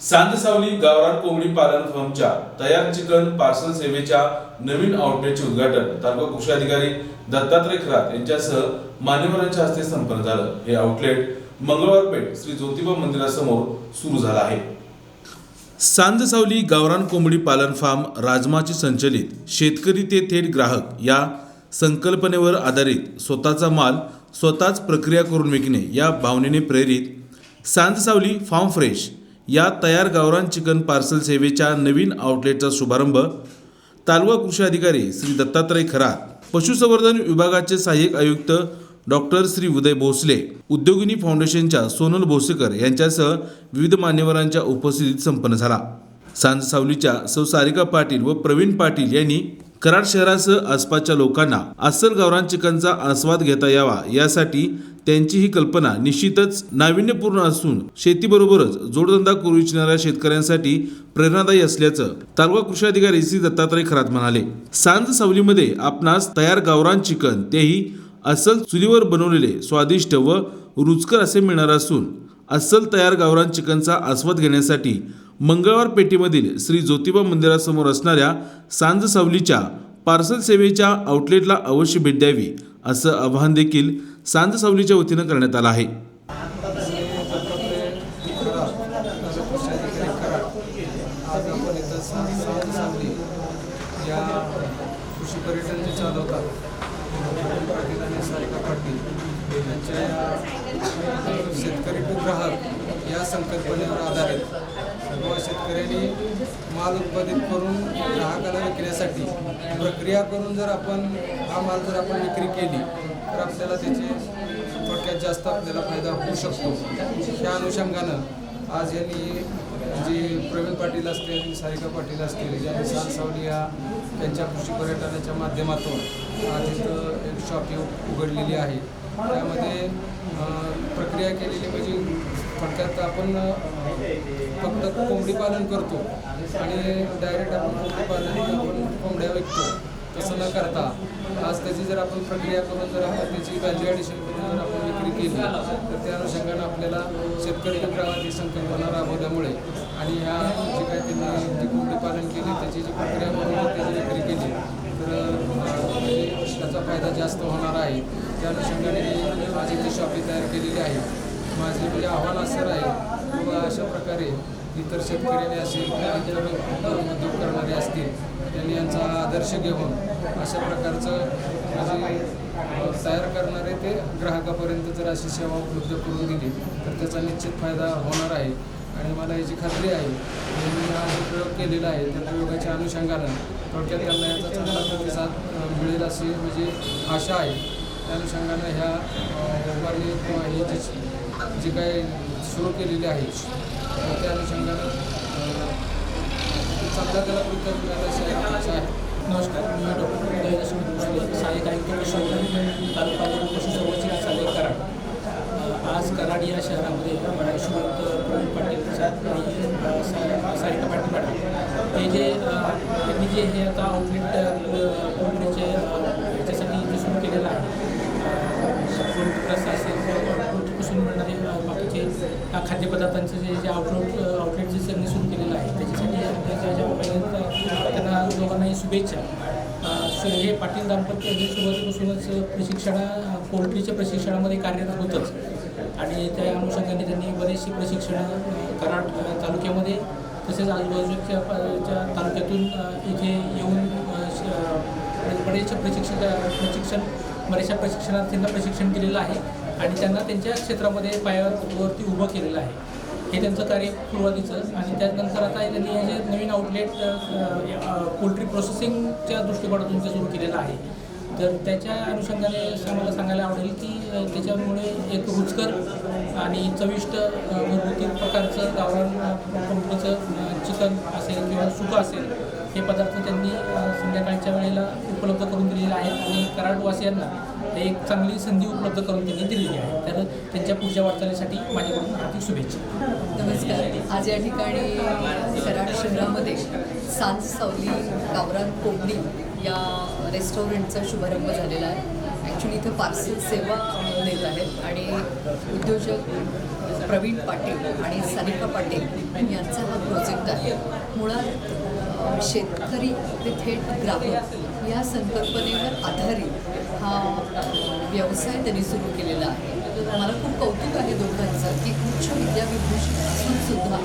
सांदसावली गावरान कोंबडी पालन फर्मच्या तयार चिकन पार्सल सेवेच्या नवीन आउटलेटचे उद्घाटन. तालुका कृषी अधिकारी दत्तात्रय खरात यांच्यासह मान्यवरांच्या हस्ते संपन्न झालं. हे आउटलेट मंगळवार पेठ श्री ज्योतिबा मंदिरासमोर सुरू झालं आहे. सांदसावली गावरान कोंबडी पालन फार्म राजमाची संचलित शेतकरी ते थेट ग्राहक या संकल्पनेवर आधारित स्वतःचा माल स्वतःच प्रक्रिया करून विकणे या भावनेने प्रेरित सांदसावली फार्म फ्रेश या तयार गावरान चिकन पार्सल सेवेच्या नवीन आउटलेटचा शुभारंभ तालुका कृषी अधिकारी श्री दत्तात्रय खरात पशुसंवर्धन विभागाचे सहाय्यक आयुक्त डॉक्टर श्री उदय भोसले उद्योगिनी फाउंडेशनच्या सोनल भोसेकर यांच्यासह विविध मान्यवरांच्या उपस्थितीत संपन्न झाला. सांज सावलीच्या सौ सारिका पाटील व प्रवीण पाटील यांनी कराड शहरासह आसपासच्या लोकांना अस्सल गावरान चिकनचा आस्वाद घेता यावा यासाठी त्यांची ही कल्पना निश्चितच नाविन्यपूर्ण असून शेतीबरोबरच जोडधंदा करू इच्छिणाऱ्या शेतकऱ्यांसाठी प्रेरणादायी असल्याचं तालुका कृषी अधिकारी श्री दत्तात्रय खरात म्हणाले. सांज सावलीमध्ये आपणास तयार गावरान चिकन तेही अस्सल चुलीवर बनवलेले स्वादिष्ट व रुचकर असे मिळणार असून अस्सल तयार गावरान चिकनचा आस्वाद घेण्यासाठी मंगळवार पेठेमधील श्री ज्योतिबा मंदिरासमोर असणाऱ्या सांज सावलीच्या पार्सल सेवेच्या आउटलेटला अवश्य भेट द्यावी असं आवाहन देखील सांज सावलीच्या वतीनं करण्यात आलं आहे. या कृषी पर्यटन जे चालवतात पाटील आणि सारिका पाटील यांच्या शेतकरी टू ग्राहक या संकल्पनेवर आधारित किंवा शेतकऱ्यांनी माल उत्पादित करून ग्राहकाला विकण्यासाठी प्रक्रिया करून जर आपण हा माल जर आपण विक्री केली तर आपल्याला त्याचे थोडक्यात जास्त आपल्याला फायदा होऊ शकतो. त्या अनुषंगानं आज यांनी जे प्रवीण पाटील असतील सारिका पाटील असतील ज्यांनी सान सावली या त्यांच्या कृषी पर्यटनाच्या माध्यमातून आज इथं एक शॉप उघडलेली आहे. त्यामध्ये प्रक्रिया केलेली म्हणजे थोडक्यात आपण फक्त कोंबडी पालन करतो आणि डायरेक्ट आपण कोंबडी पालन आपण कोंबड्या विकतो. तसं न करता आज त्याची जर आपण प्रक्रिया करून जर आपण त्याची व्हॅल्यू ॲडिशन करून जर आपण विक्री केली तर त्या अनुषंगानं आपल्याला शेतकरी गावात ही संकल्पना राबवल्यामुळे आणि ह्या जे काय त्यांनी जी कोंबडी पालन केली त्याची जी प्रक्रिया करून त्याची विक्री केली तर म्हणजे त्याचा फायदा जास्त होणार आहे. त्या अनुषंगाने माझी जी शॉपी तयार केलेली आहे. माझे म्हणजे आव्हान असं आहे किंवा अशा प्रकारे इतर शेतकऱ्यांनी असेल किंवा इतर उद्योग करणारे असतील त्यांनी यांचा आदर्श घेऊन अशा प्रकारचं तयार करणारे ते ग्राहकापर्यंत जर अशी सेवा उपलब्ध करून दिली तर त्याचा निश्चित फायदा होणार आहे. आणि मला याची खात्री आहे मी हा जो प्रयोग केलेला आहे त्या प्रयोगाच्या अनुषंगानं थोडक्यात त्यांना याचा चांगला प्रतिसाद मिळेल अशी म्हणजे आशा आहे. त्या अनुषंगानं ह्या उभारणी किंवा ही जी जी काय सुरू केलेली आहे त्या अनुषंगाने चांगला त्याला प्रतिसाद मिळाला अशी अपेक्षा आहे. नमस्कार मी डॉक्टर उदय यशवंत भोसले सहाय्यक आयुक्त पशुधन तालुका पशुसंवर्धन चालक कराड. आज कराड या शहरामध्ये यशवंत प्रवीण पाटील प्रसाद आणि अ, सा- सारिका पाटील मॅडम हे जे अ, त्यांनी जे हे आता आउटलेट कोंबडीचे याच्यासाठी इथे सुरू केलेलं आहे पोल्ट्री प्लस असेल किंवा पोल्ट्रीपासून मिळणारे अ, बाकीचे अ, खाद्यपदार्थांचं जे जे आउटलेट आउटलेट जे त्यांनी सुरू केलेलं आहे त्याच्यासाठी आपल्या ज्या त्यांना दोघांनाही शुभेच्छा हे पाटील दाम्पत्य हे सुरुवातीपासूनच प्रशिक्षणा पोल्ट्रीच्या प्रशिक्षणामध्ये कार्यरत होतंच. आणि त्या अनुषंगाने त्यांनी बरेचशी प्रशिक्षणं कराड तालुक्यामध्ये तसेच आजूबाजूच्या तालुक्यातून इथे येऊन अ, बरेचसे प्रशिक्षण प्रशिक्षण बऱ्याचशा प्रशिक्षणार्थींना प्रशिक्षण दिलेलं आहे. आणि त्यांना त्यांच्या क्षेत्रामध्ये पायावरती उभं केलेलं आहे. हे त्यांचं कार्य सुरुवातीचं आणि त्यानंतर आता त्यांनी हे जे नवीन आउटलेट पोल्ट्री प्रोसेसिंगच्या दृष्टिकोनातून ते सुरू केलेलं आहे तर त्याच्या अनुषंगाने आम्हाला सांगायला आवडेल की त्याच्यामुळे एक रुचकर आणि चविष्ट घरगुती प्रकारचं गावरान अ, कोंबडीचं चिकन असेल किंवा सुकं असेल हे पदार्थ त्यांनी संध्याकाळच्या वेळेला उपलब्ध करून दिलेले आहेत आणि कराडवासियांना एक चांगली संधी उपलब्ध करून त्यांनी दिलेली आहे. तर त्यांच्या पुढच्या वाटचालीसाठी माझ्याकडून हार्दिक शुभेच्छा. नमस्कार. आज या ठिकाणी कराड शहरामध्ये सांज सावली गावरान कोंबडी या रेस्टॉरंटचा शुभारंभ झालेला आहे. ॲक्च्युली इथं पार्सल सेवा देत आहेत आणि उद्योजक प्रवीण पाटील आणि सानिका पाटील यांचा हा प्रोजेक्ट आहे. मुळात शेतकरी ते थेट ग्राहक या संकल्पनेवर आधारित हा व्यवसाय त्यांनी सुरू केलेला आहे. मला खूप कौतुक आहे दोघांचं की उच्च विद्याविभूषण असूनसुद्धा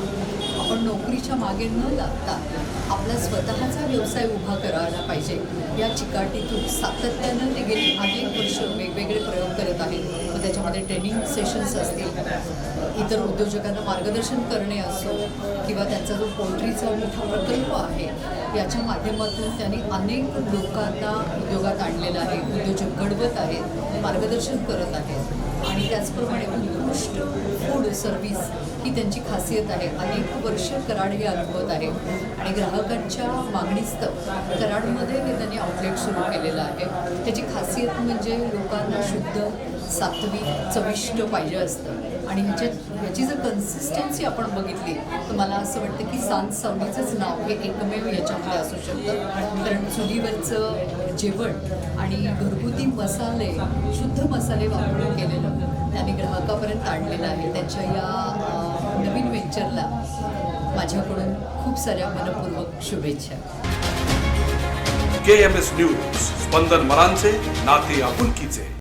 आपण नोकरीच्या मागे न लागता आपला स्वतःचा व्यवसाय उभा करायला पाहिजे. या चिकाटीतून सातत्यानं ते गेली. अनेक वर्ष वेगवेगळे प्रयोग करत आहेत. मग त्याच्यामध्ये ट्रेनिंग सेशन्स असतील. इतर उद्योजकांना मार्गदर्शन करणे असो किंवा त्यांचा जो पोल्ट्रीचा मोठा प्रकल्प आहे याच्या माध्यमातून त्यांनी अनेक लोकांना उद्योगात आणलेलं आहे. उद्योजक घडवत आहेत मार्गदर्शन करत आहेत. आणि त्याचप्रमाणे उत्कृष्ट फूड सर्व्हिस ही त्यांची खासियत आहे. अनेक वर्ष कराड हे अनुभवत आहे. आणि ग्राहकांच्या मागणीस्तव कराडमध्ये हे त्यांनी आउटलेट सुरू केलेलं आहे. त्याची खासियत म्हणजे लोकांना शुद्ध सात्विक चविष्ट पाहिजे असतं. आणि ह्याच्यात ह्याची जर कन्सिस्टन्सी आपण बघितली तर मला असं वाटतं की सांज सावलीचंच नाव हे एकमेव याच्यामध्ये असू शकतं. कारण चुलीवरचं जेवण आणि घरगुती मसाले शुद्ध मसाले वापरून केलेलं. त्यांनी ग्राहकापर्यंत आणलेलं आहे. त्यांच्या या नवीन वेंचरला माझ्याकडून खूप साऱ्या मनपूर्वक शुभेच्छा. K M S news Spandan मरांचे नाते आपुलकीचे.